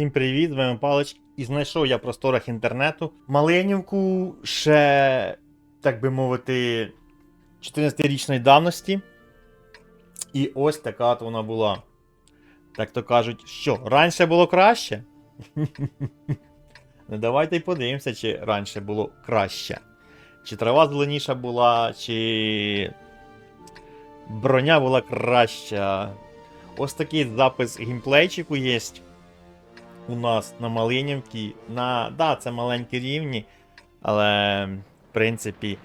Всім привіт, з вами Палич. І знайшов я в просторах інтернету Маленівку ще, так би мовити, 14-річної давності. І ось така от вона була. Так то кажуть, що раніше було краще? Ну давайте й подивимося, чи раніше було краще. Чи трава зеленіша була, чи броня була краща. Ось такий запис геймплейчику є у нас на Малинівці. На... Да, це маленькі рівні, але в принципі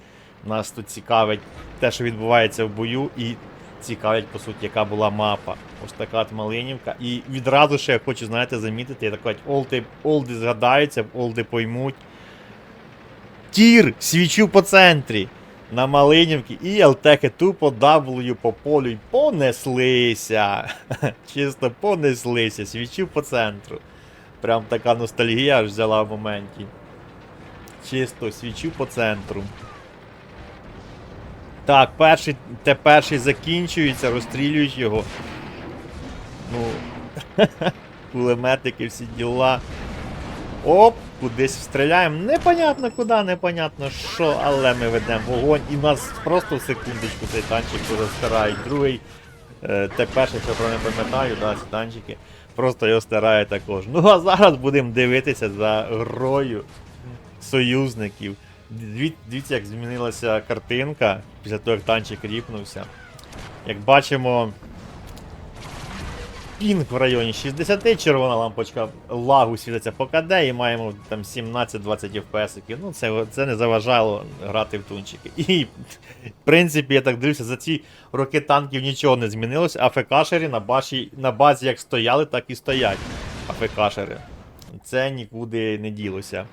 нас тут цікавить те, що відбувається в бою, і цікавить, по суті, яка була мапа. Ось така от Малинівка. І відразу ще я хочу, знаєте, замітити, я так кажуть, олди, олди згадаються, олди поймуть. Тір, свічу по центрі. На Малинівці і ЛТК тупо W по полю й понеслися. Чисто понеслися, свічу по центру. Прям така ностальгія аж взяла в моменті. Чисто свічу по центру. Так, перший, те перший закінчується, розстрілюють його. Ну. Кулеметики, всі діла. Оп, кудись стріляємо. Непонятно куди, непонятно що, але ми ведемо вогонь. І нас просто в секундочку цей танчик розтирають. Другий, те перше, що про не пам'ятаю, да, ці танчики. Просто його стирає також. Ну а зараз будемо дивитися за грою союзників. Дивіться, як змінилася картинка після того, як танчик ріпнувся. Як бачимо, пінг в районі 60, червона лампочка лагу світиться по КД і маємо там 17-20 FPS. Ну, це, це не заважало грати в тунчики. І, в принципі, я так дивлюся, за ці роки танків нічого не змінилось. АФКшери на, баші, на базі як стояли, так і стоять. АФКшери. Це нікуди не ділося.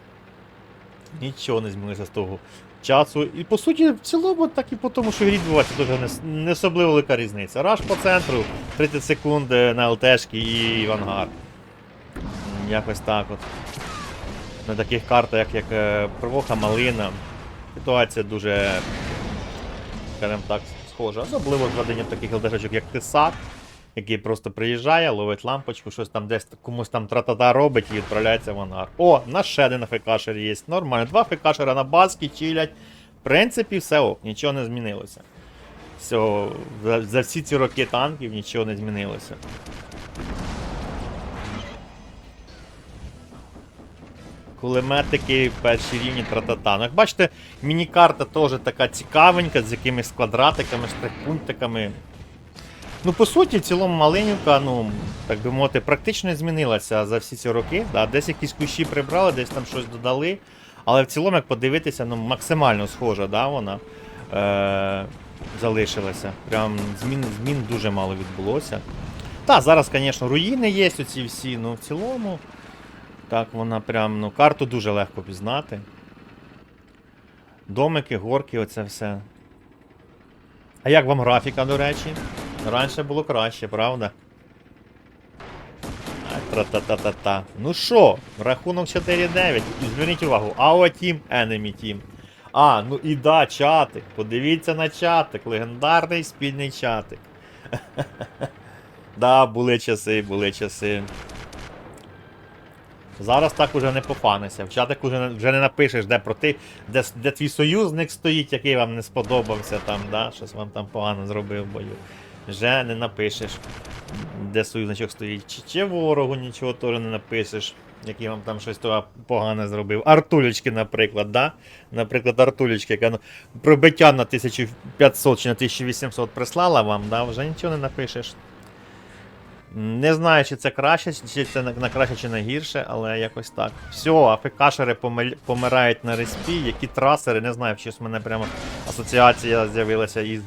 Нічого не змінилося з того часу. І по суті, в цілому, так і по тому, що грі відбувається, дуже не, не особливо велика різниця. Раш по центру, 30 секунд е, на ЛТшки і в ангар. М, Якось так от. На таких картах, як, як е, Провоха Малина, ситуація дуже, скажімо так, схожа. Особливо з веденням таких ЛТшечок, як Тесак, який просто приїжджає, ловить лампочку, щось там десь комусь там тратата робить і відправляється в ангар. О, наш ще один ФКшер є. Нормально. Два ФКшера на баски чилять. В принципі, все ок, нічого не змінилося. Все, за, за всі ці роки танків нічого не змінилося. Кулеметики перші рівні тратата. Ну, як бачите, міні-карта теж така цікавенька, з якимись квадратиками, штрих-пунктиками. Ну, по суті, в цілому Малинівка, ну, так би мовити, практично змінилася за всі ці роки. Да? Десь якісь кущі прибрали, десь там щось додали. Але в цілому, як подивитися, ну, максимально схожа, да, вона е- залишилася. Прям змін, змін дуже мало відбулося. Так, зараз, звісно, руїни є, оці всі, ну в цілому. Так, вона прям, ну, карту дуже легко пізнати. Домики, горки, оце все. А як вам графіка, до речі? Раніше було краще, правда? Тра-та-та-та-та. Ну що, рахунок 4-9. І зверніть увагу, AO Team, Enemy Team. А, ну і да, чатик. Подивіться на чатик. Легендарний спільний чатик. да, були часи, були часи. Зараз так уже не пофанися. В чатик уже, вже не напишеш, де проти, де, де твій союзник стоїть, який вам не сподобався, там, да, щось вам там погано зробив в бою. Вже не напишеш, де союзничок стоїть. Чи, чи ворогу нічого теж не напишеш, який вам там щось того погане зробив. Артулечки, наприклад, да? Наприклад, Артулечки, яка ну, пробиття на 1500 чи на 1800 прислала вам, да? вже нічого не напишеш. Не знаю, чи це краще, чи це на, краще, чи на гірше, але якось так. Все, АФКшери помирають на респі, які трасери, не знаю, щось в мене прямо асоціація з'явилася із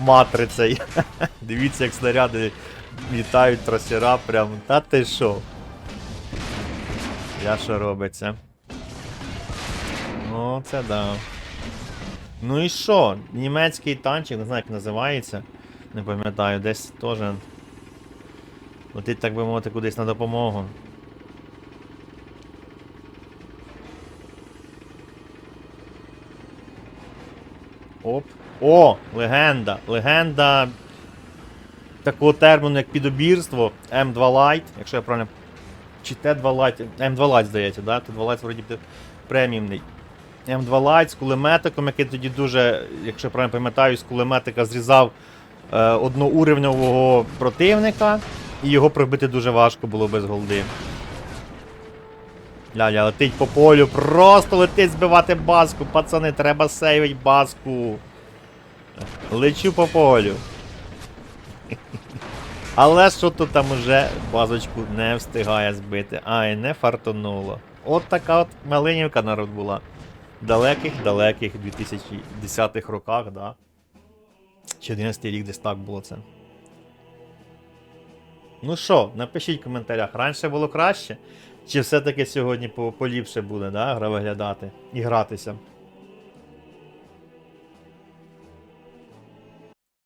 матрицею. Дивіться, як снаряди літають трасера, прям. Та ти що? Я що робиться? Ну, це да. Ну і що? Німецький танчик, не знаю, як називається. Не пам'ятаю, десь теж. Летить, так би мовити, кудись на допомогу. Оп. О! Легенда! Легенда такого терміну, як підобірство М2 Light, якщо я правильно Чи Т2 Lite, М2 Lite, здається, да? Т2 Lite вроді преміумний. М2 Lite з кулеметиком, який тоді дуже, якщо я правильно пам'ятаю, з кулеметика зрізав е, одноуровневого противника, і його пробити дуже важко було без голди. Ляля, летить по полю, просто летить збивати баску. Пацани, треба сейвить баску. Лечу по полю. Але що то там уже базочку не встигає збити. Ай, не фартонуло. От така от малинівка народ була. Далеких-далеких 2010-х роках, да. Чи 11 рік десь так було це. Ну що, напишіть в коментарях, раніше було краще? Чи все-таки сьогодні поліпше буде, да, гра виглядати і гратися?